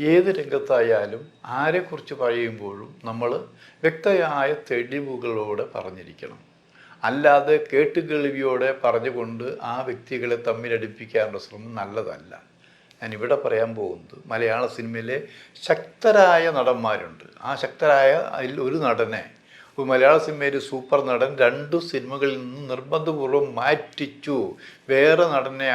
ഏത് രംഗത്തായാലും ആരെക്കുറിച്ച് പറയുമ്പോഴും നമ്മൾ വ്യക്തമായ തെളിവുകളോടെ പറഞ്ഞിരിക്കണം. അല്ലാതെ കേട്ടുകേൾവിയോടെ പറഞ്ഞുകൊണ്ട് ആ വ്യക്തികളെ തമ്മിലടിപ്പിക്കാനുള്ള ശ്രമം നല്ലതല്ല. ഞാൻ ഇവിടെ പറയാൻ പോകുന്നത് മലയാള സിനിമയിലെ ശക്തരായ നടന്മാരുണ്ട്. ആ ശക്തരായ അതിൽ ഒരു നടനെ ഒരു മലയാള സിനിമയിൽ സൂപ്പർ നടൻ രണ്ടു സിനിമകളിൽ നിന്ന് നിർബന്ധപൂർവം മാറ്റിച്ചു വേറെ നടനെ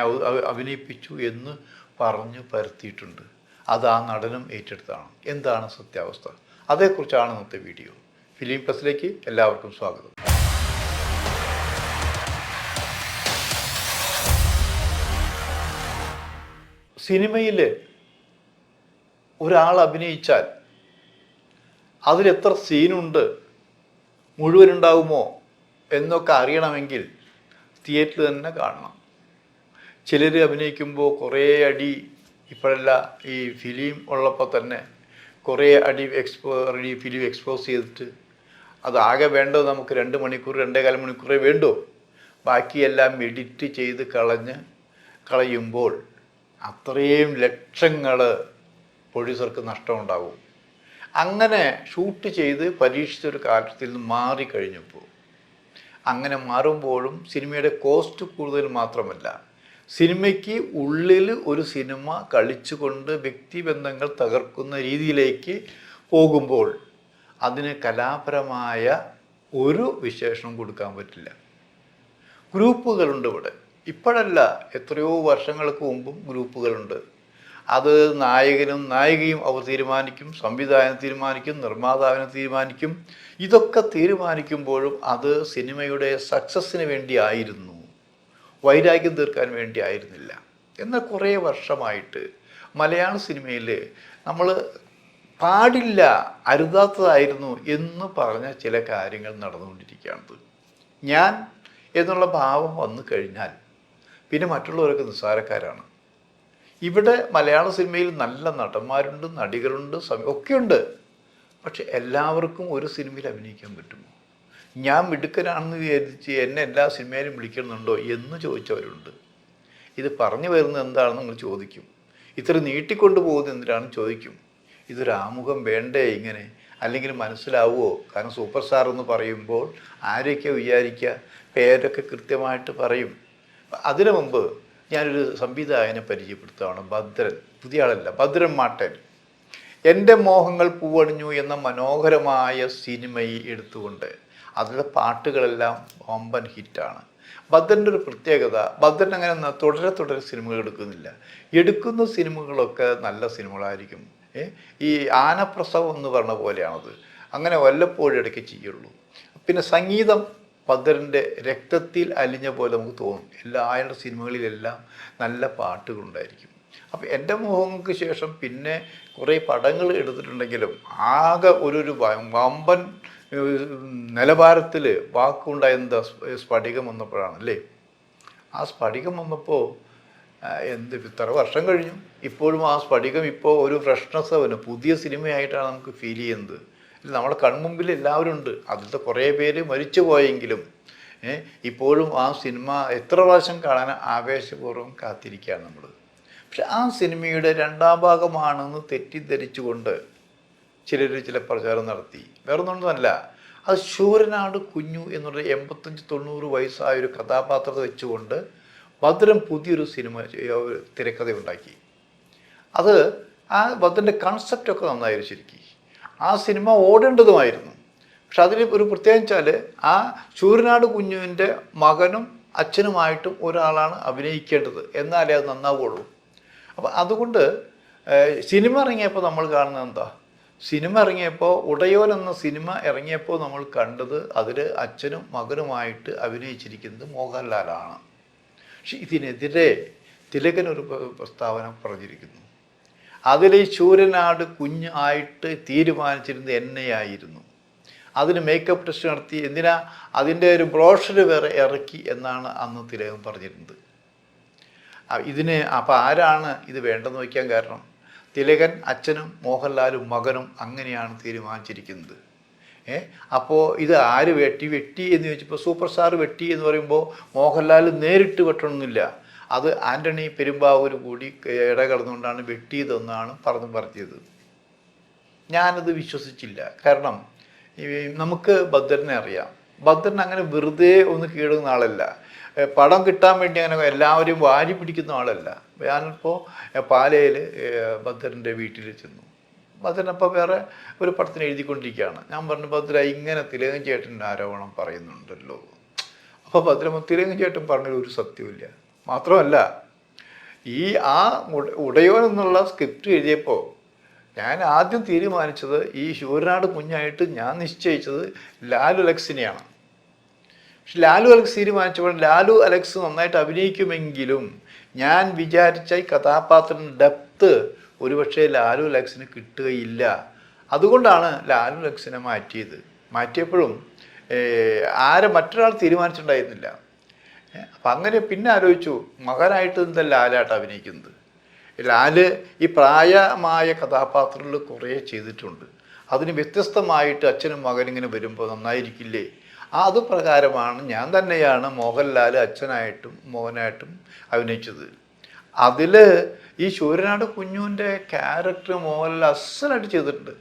അഭിനയിപ്പിച്ചു എന്ന് പറഞ്ഞു പരത്തിയിട്ടുണ്ട്. അത് ആ നടനും ഏറ്റെടുത്താണ് എന്താണ് സത്യാവസ്ഥ? അതേക്കുറിച്ചാണ് ഇന്നത്തെ വീഡിയോ. ഫിലിം പ്ലസിലേക്ക് എല്ലാവർക്കും സ്വാഗതം. സിനിമയിൽ ഒരാൾ അഭിനയിച്ചാൽ അതിലെത്ര സീനുണ്ട് മുഴുവനുണ്ടാകുമോ എന്നൊക്കെ അറിയണമെങ്കിൽ തിയേറ്ററിൽ തന്നെ കാണണം. ചിലർ അഭിനയിക്കുമ്പോൾ കുറേ അടി ഇപ്പോഴല്ല ഈ ഫിലിം ഉള്ളപ്പോൾ തന്നെ കുറേ അടി എക്സ്പോ അടി ഫിലിം എക്സ്പോസ് ചെയ്തിട്ട് അതാകെ വേണ്ടത് നമുക്ക് രണ്ട് മണിക്കൂർ രണ്ടേകാല മണിക്കൂറേ വേണ്ടോ. ബാക്കിയെല്ലാം എഡിറ്റ് ചെയ്ത് കളഞ്ഞ് കളയുമ്പോൾ അത്രയും ലക്ഷങ്ങൾ പ്രൊഡ്യൂസർക്ക് നഷ്ടമുണ്ടാവും. അങ്ങനെ ഷൂട്ട് ചെയ്ത് പരീക്ഷിച്ചൊരു കാലത്തിൽ നിന്ന് മാറിക്കഴിഞ്ഞപ്പോൾ അങ്ങനെ മാറുമ്പോഴും സിനിമയുടെ കോസ്റ്റ് കൂടുതൽ മാത്രമല്ല. സിനിമയ്ക്ക് ഉള്ളിൽ ഒരു സിനിമ കളിച്ചുകൊണ്ട് വ്യക്തിബന്ധങ്ങൾ തകർക്കുന്ന രീതിയിലേക്ക് പോകുമ്പോൾ അതിന് കലാപരമായ ഒരു വിശേഷണം കൊടുക്കാൻ പറ്റില്ല. ഗ്രൂപ്പുകളുണ്ട് ഇവിടെ. ഇപ്പോഴല്ല എത്രയോ വർഷങ്ങൾക്ക് മുമ്പും ഗ്രൂപ്പുകളുണ്ട്. അത് നായകനും നായികയും അവർ തീരുമാനിക്കും സംവിധായകൻ തീരുമാനിക്കും നിർമ്മാതാവിനെ തീരുമാനിക്കും. ഇതൊക്കെ തീരുമാനിക്കുമ്പോഴും അത് സിനിമയുടെ സക്സസ്സിന് വേണ്ടി ആയിരുന്നു. വൈരാഗ്യം തീർക്കാൻ വേണ്ടി ആയിരുന്നില്ല. എന്നാൽ കുറേ വർഷമായിട്ട് മലയാള സിനിമയിൽ നമ്മൾ പാടില്ല അരുതാത്തതായിരുന്നു എന്ന് പറഞ്ഞ ചില കാര്യങ്ങൾ നടന്നുകൊണ്ടിരിക്കുകയാണത്. ഞാൻ എന്നുള്ള ഭാവം വന്നു കഴിഞ്ഞാൽ പിന്നെ മറ്റുള്ളവരൊക്കെ നിസ്സാരക്കാരാണ്. ഇവിടെ മലയാള സിനിമയിൽ നല്ല നടന്മാരുണ്ട് നടികളുണ്ട് സമയം ഒക്കെയുണ്ട്. പക്ഷെ എല്ലാവർക്കും ഒരു സിനിമയിൽ അഭിനയിക്കാൻ പറ്റുമോ? ഞാൻ മിടുക്കനാണെന്ന് വിചാരിച്ച് എന്നെ എല്ലാ സിനിമയിലും വിളിക്കുന്നുണ്ടോ എന്ന് ചോദിച്ചവരുണ്ട്. ഇത് പറഞ്ഞു വരുന്നത് എന്താണെന്ന് നിങ്ങൾ ചോദിക്കും. ഇത്ര നീട്ടിക്കൊണ്ട് പോകുന്നത് എന്തിനാണെന്ന് ചോദിക്കും. ഇതൊരു ആമുഖം വേണ്ടേ ഇങ്ങനെ? അല്ലെങ്കിൽ മനസ്സിലാവുമോ കാരണം സൂപ്പർ സ്റ്റാർ എന്ന് പറയുമ്പോൾ ആരെയൊക്കെ വിചാരിക്കുക? പേരൊക്കെ കൃത്യമായിട്ട് പറയും. അതിനു മുമ്പ് ഞാനൊരു സംവിധായകനെ പരിചയപ്പെടുത്തുകയാണ്. ഭദ്രൻ. പുതിയ ആളല്ല. ഭദ്രൻ മാട്ടൻ. എന്റെ മോഹങ്ങൾ പൂവണിഞ്ഞു എന്ന മനോഹരമായ സിനിമയിൽ എടുത്തുകൊണ്ട് അതിലെ പാട്ടുകളെല്ലാം വമ്പൻ ഹിറ്റാണ്. ഭദ്രന്റെ ഒരു പ്രത്യേകത ഭദ്രൻ അങ്ങനെ തുടരെ തുടരെ സിനിമകൾ എടുക്കുന്നില്ല. എടുക്കുന്ന സിനിമകളൊക്കെ നല്ല സിനിമകളായിരിക്കും. ഈ ആനപ്രസവം എന്ന് പറഞ്ഞ പോലെയാണത്. അങ്ങനെ വല്ലപ്പോഴും ഇടയ്ക്ക് ചെയ്യുള്ളൂ. പിന്നെ സംഗീതം ഭദ്രന്റെ രക്തത്തിൽ അലിഞ്ഞ പോലെ നമുക്ക് തോന്നും. എല്ലാ അയാളുടെ സിനിമകളിലെല്ലാം നല്ല പാട്ടുകളുണ്ടായിരിക്കും. അപ്പം എന്റെ മോഹങ്ങൾക്ക് ശേഷം പിന്നെ കുറേ പടങ്ങൾ എടുത്തിട്ടുണ്ടെങ്കിലും ആകെ ഒരു ഒരു വമ്പൻ നിലവാരത്തിൽ വാക്കുണ്ടായ സ്ഫടികം വന്നപ്പോഴാണ് അല്ലേ ആ സ്ഫടികം വന്നപ്പോൾ എന്ത് ഇത്ര വർഷം കഴിഞ്ഞു. ഇപ്പോഴും ആ സ്ഫടികം ഇപ്പോൾ ഒരു ഫ്രഷ്നെസ് അവന് പുതിയ സിനിമയായിട്ടാണ് നമുക്ക് ഫീൽ ചെയ്യുന്നത്. നമ്മുടെ കൺമുമ്പിൽ എല്ലാവരും ഉണ്ട്. അതിലത്തെ കുറേ പേര് മരിച്ചു പോയെങ്കിലും ഇപ്പോഴും ആ സിനിമ എത്ര പ്രാവശ്യം കാണാൻ ആവേശപൂർവം കാത്തിരിക്കുകയാണ് നമ്മൾ പക്ഷെ ആ സിനിമയുടെ രണ്ടാം ഭാഗമാണെന്ന് തെറ്റിദ്ധരിച്ചുകൊണ്ട് ചിലർ ചില പ്രചാരം നടത്തി. വേറൊന്നുമല്ല അത് ശൂരനാട് കുഞ്ഞു എന്നുള്ള എൺപത്തഞ്ച് തൊണ്ണൂറ് വയസ്സായ ഒരു കഥാപാത്രത്തെ വെച്ചുകൊണ്ട് ഭദ്രൻ പുതിയൊരു സിനിമ തിരക്കഥ ഉണ്ടാക്കി അത് ആ ഭദ്രന്റെ കൺസെപ്റ്റൊക്കെ നന്നായിരുന്നു ശരിക്കും. ആ സിനിമ ഓടേണ്ടതുമായിരുന്നു. പക്ഷെ അതിൽ ഒരു പ്രത്യേകം വെച്ചാൽ ആ ശൂരനാട് കുഞ്ഞുവിന്റെ മകനും അച്ഛനുമായിട്ടും ഒരാളാണ് അഭിനയിക്കേണ്ടത്. എന്നാലേ അത് നന്നാവുള്ളൂ. അപ്പം അതുകൊണ്ട് സിനിമ ഇറങ്ങിയപ്പോൾ നമ്മൾ കാണുന്നത് എന്താ? സിനിമ ഇറങ്ങിയപ്പോൾ ഉടയോൻ എന്ന സിനിമ ഇറങ്ങിയപ്പോൾ നമ്മൾ കണ്ടത് അതിൽ അച്ഛനും മകനുമായിട്ട് അഭിനയിച്ചിരിക്കുന്നത് മോഹൻലാലാണ്. പക്ഷെ ഇതിനെതിരെ തിലകൻ ഒരു പ്രസ്താവന പറഞ്ഞിരിക്കുന്നു. അതിൽ ഈ ശൂരനാട് കുഞ്ഞ് ആയിട്ട് തീരുമാനിച്ചിരുന്നത് എന്നെയായിരുന്നു. അതിന് മേക്കപ്പ് ടെസ്റ്റ് നടത്തി എന്തിനാ അതിന്റെ ഒരു ബ്രോഷർ വേറെ ഇറക്കി എന്നാണ് അന്ന് തിലകൻ പറഞ്ഞിരുന്നത്. ഇതിന് അപ്പോൾ ആരാണ് ഇത് വേണ്ടെന്ന് വയ്ക്കാൻ കാരണം? തിലകൻ അച്ഛനും മോഹൻലാലും മകനും അങ്ങനെയാണ് തീരുമാനിച്ചിരിക്കുന്നത്. ഏ? അപ്പോൾ ഇത് ആര് വെട്ടി? വെട്ടി എന്ന് ചോദിച്ചപ്പോൾ സൂപ്പർ സ്റ്റാർ വെട്ടി എന്ന് പറയുമ്പോൾ മോഹൻലാൽ നേരിട്ട് വെട്ടണമെന്നില്ല. അത് ആന്റണി പെരുമ്പാവൂർ കൂടി ഇടകടന്നുകൊണ്ടാണ് വെട്ടിയതെന്നാണ് പറഞ്ഞു പറഞ്ഞത്. ഞാനത് വിശ്വസിച്ചില്ല. കാരണം നമുക്ക് ഭദ്രനെ അറിയാം. ഭദ്രൻ അങ്ങനെ വെറുതെ ഒന്ന് കീഴുന്ന ആളല്ല. പടം കിട്ടാൻ വേണ്ടി അങ്ങനെ എല്ലാവരെയും വാരി പിടിക്കുന്ന ആളല്ല. ഞാനിപ്പോൾ പാലയിൽ ഭദ്രന്റെ വീട്ടിൽ ചെന്നു. ഭദ്രനപ്പോൾ വേറെ ഒരു പടത്തിന് എഴുതിക്കൊണ്ടിരിക്കുകയാണ്. ഞാൻ പറഞ്ഞു ഭദ്ര ഇങ്ങനെ തിലകൻ ചേട്ടന്റെ ആരോപണം പറയുന്നുണ്ടല്ലോ. അപ്പോൾ ഭദ്രമ തിലകൻ ചേട്ടൻ പറഞ്ഞൊരു ഒരു സത്യമില്ല മാത്രമല്ല ഈ ആ ഉടയോ എന്നുള്ള സ്ക്രിപ്റ്റ് എഴുതിയപ്പോൾ ഞാൻ ആദ്യം തീരുമാനിച്ചത് ഈ ശൂരനാട് കുഞ്ഞായിട്ട് ഞാൻ നിശ്ചയിച്ചത് ലാലു അലക്സിനെയാണ്. പക്ഷെ ലാലു അലക്സ് തീരുമാനിച്ചപ്പോൾ ലാലു അലക്സ് നന്നായിട്ട് അഭിനയിക്കുമെങ്കിലും ഞാൻ വിചാരിച്ച ഈ കഥാപാത്രം ഡെപ്ത് ഒരുപക്ഷെ ലാലു അലക്സിന് കിട്ടുകയില്ല. അതുകൊണ്ടാണ് ലാലു അലക്സിനെ മാറ്റിയത്. മാറ്റിയപ്പോഴും ആരെ മറ്റൊരാൾ തീരുമാനിച്ചിട്ടുണ്ടായിരുന്നില്ല. അപ്പം അങ്ങനെ പിന്നെ ആലോചിച്ചു മകനായിട്ട് എന്താ ലാലായിട്ട് അഭിനയിക്കുന്നത്? ലാൽ ഈ പ്രായമായ കഥാപാത്രങ്ങൾ കുറേ ചെയ്തിട്ടുണ്ട്. അതിന് വ്യത്യസ്തമായിട്ട് അച്ഛനും മകനും ഇങ്ങനെ വരുമ്പോൾ നന്നായിരിക്കില്ലേ? അത് പ്രകാരമാണ് ഞാൻ തന്നെയാണ് മോഹൻലാൽ അച്ഛനായിട്ടും മോഹനായിട്ടും അഭിനയിച്ചത്. അതിൽ ഈ ശൂരനാട് കുഞ്ഞുവിന്റെ ക്യാരക്ടർ മോഹൻലാൽ അസലായിട്ട് ചെയ്തിട്ടുണ്ട്.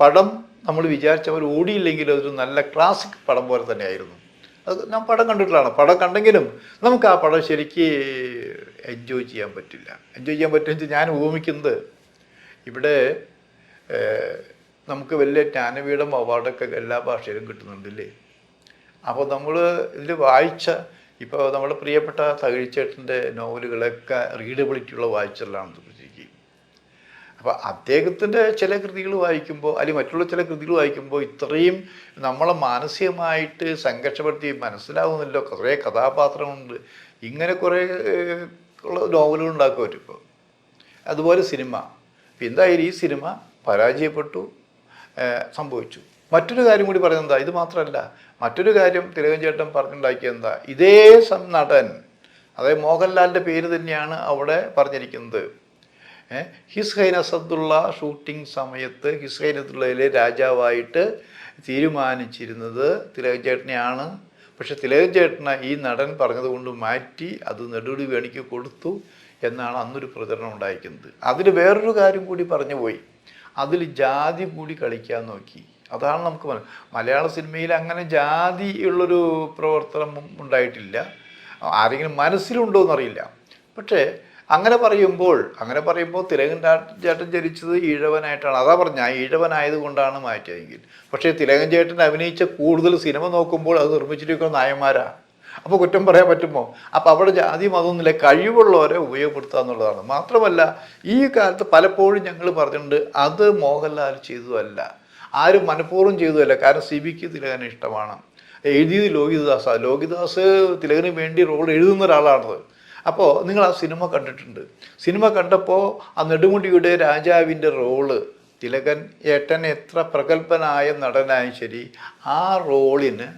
പടം നമ്മൾ വിചാരിച്ച പോലെ ഓടിയില്ലെങ്കിലും അതൊരു നല്ല ക്ലാസിക് പടം പോലെ തന്നെയായിരുന്നു. അത് ഞാൻ പടം കണ്ടിട്ടുള്ളതാണ്. പടം കണ്ടെങ്കിലും നമുക്ക് ആ പടം ശരിക്ക് എൻജോയ് ചെയ്യാൻ പറ്റില്ല. എൻജോയ് ചെയ്യാൻ പറ്റുമെന്ന് ഞാൻ ഊമിക്കുന്നത്. ഇവിടെ നമുക്ക് വലിയ ജ്ഞാനപീഠം അവാർഡൊക്കെ എല്ലാ ഭാഷയിലും കിട്ടുന്നുണ്ടല്ലേ? അപ്പോൾ നമ്മൾ ഇതിൽ വായിച്ച ഇപ്പോൾ നമ്മുടെ പ്രിയപ്പെട്ട തകഴിച്ചേട്ടന്റെ നോവലുകളൊക്കെ റീഡബിലിറ്റിയുള്ള വായിച്ചതാണ് ശരിക്കും അപ്പോൾ അദ്ദേഹത്തിന്റെ ചില കൃതികൾ വായിക്കുമ്പോൾ അല്ലെങ്കിൽ മറ്റുള്ള ചില കൃതികൾ വായിക്കുമ്പോൾ ഇത്രയും നമ്മളെ മാനസികമായിട്ട് സംഘർഷപ്പെടുത്തി മനസ്സിലാവുന്നില്ല. കുറേ കഥാപാത്രങ്ങളുണ്ട്. ഇങ്ങനെ കുറേ ഉള്ള നോവലുകൾ ഉണ്ടാക്കും ഇപ്പോൾ അതുപോലെ സിനിമ. എന്തായാലും ഈ സിനിമ പരാജയപ്പെട്ടു സംഭവിച്ചു. മറ്റൊരു കാര്യം കൂടി പറയുന്നത് ഇത് മാത്രമല്ല മറ്റൊരു കാര്യം തിലകൻ ചേട്ടൻ പറഞ്ഞുണ്ടാക്കിയത് എന്താ? ഇതേ നടൻ അതായത് മോഹൻലാലിന്റെ പേര് തന്നെയാണ് അവിടെ പറഞ്ഞിരിക്കുന്നത്. ഹിസ് അസദുള്ള ഷൂട്ടിംഗ് സമയത്ത് ഹിസ് അസദുള്ളയിലെ രാജാവായിട്ട് തീരുമാനിച്ചിരുന്നത് തിലകൻ ചേട്ടനെയാണ് പക്ഷെ തിലകൻ ചേട്ടനെ ഈ നടൻ പറഞ്ഞതുകൊണ്ട് മാറ്റി അത് നെടുപടി വേണിക്ക് കൊടുത്തു എന്നാണ് അന്നൊരു പ്രചരണം ഉണ്ടായിരിക്കുന്നത് അതിൽ വേറൊരു കാര്യം കൂടി പറഞ്ഞു പോയി. അതിൽ ജാതി കൂടി കളിക്കാൻ നോക്കി. അതാണ് നമുക്ക് മലയാള സിനിമയിൽ അങ്ങനെ ജാതി ഉള്ളൊരു പ്രവർത്തനം ഉണ്ടായിട്ടില്ല. ആരെങ്കിലും മനസ്സിലുണ്ടോ എന്നറിയില്ല പക്ഷേ അങ്ങനെ പറയുമ്പോൾ അങ്ങനെ പറയുമ്പോൾ തിലകൻ ചേട്ടൻ ജനിച്ചത് ഈഴവനായിട്ടാണ്. അതാ പറഞ്ഞ ഈഴവനായത് കൊണ്ടാണ് പക്ഷേ തിലകൻ ചേട്ടൻ അഭിനയിച്ച കൂടുതൽ സിനിമ നോക്കുമ്പോൾ അത് നിർമ്മിച്ചിരിക്കുന്ന നായന്മാരാ. അപ്പോൾ കുറ്റം പറയാൻ പറ്റുമോ? അപ്പോൾ അവിടെ ജാതി മതമൊന്നുമില്ല കഴിവുള്ളവരെ ഉപയോഗപ്പെടുത്തുക എന്നുള്ളതാണ്. മാത്രമല്ല ഈ കാലത്ത് പലപ്പോഴും ഞങ്ങൾ പറഞ്ഞിട്ടുണ്ട് അത് മോഹൻലാൽ ചെയ്തതല്ല. ആരും മനഃപൂർവം ചെയ്തതല്ല. കാരണം സി ബിക്ക് തിലകനെ ഇഷ്ടമാണ്. എഴുതിയത് ലോകിദാസാണ് ലോകിദാസ് തിലകന് വേണ്ടി റോൾ എഴുതുന്ന ഒരാളാണത്. അപ്പോൾ നിങ്ങൾ ആ സിനിമ കണ്ടിട്ടുണ്ട്. സിനിമ കണ്ടപ്പോൾ ആ നെടുമുടിയുടെ രാജാവിന്റെ റോൾ തിലകൻ ഏട്ടൻ എത്ര പ്രഗത്ഭനായ നടനായും ശരി ആ റോളിന്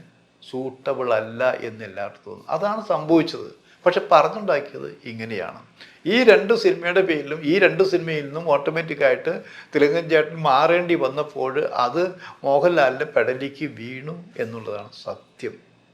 സൂട്ടബിൾ അല്ല എന്ന് തോന്നുന്നു. അതാണ് സംഭവിച്ചത്. പക്ഷെ പറഞ്ഞുണ്ടാക്കിയത് ഇങ്ങനെയാണ്. ഈ രണ്ട് സിനിമയുടെ പേരിലും ഈ രണ്ട് സിനിമയിൽ നിന്നും ഓട്ടോമാറ്റിക്കായിട്ട് തിലകൻ ചേട്ടൻ മാറേണ്ടി വന്നപ്പോൾ അത് മോഹൻലാലിന്റെ പെടലിക്ക് വീണു എന്നുള്ളതാണ് സത്യം.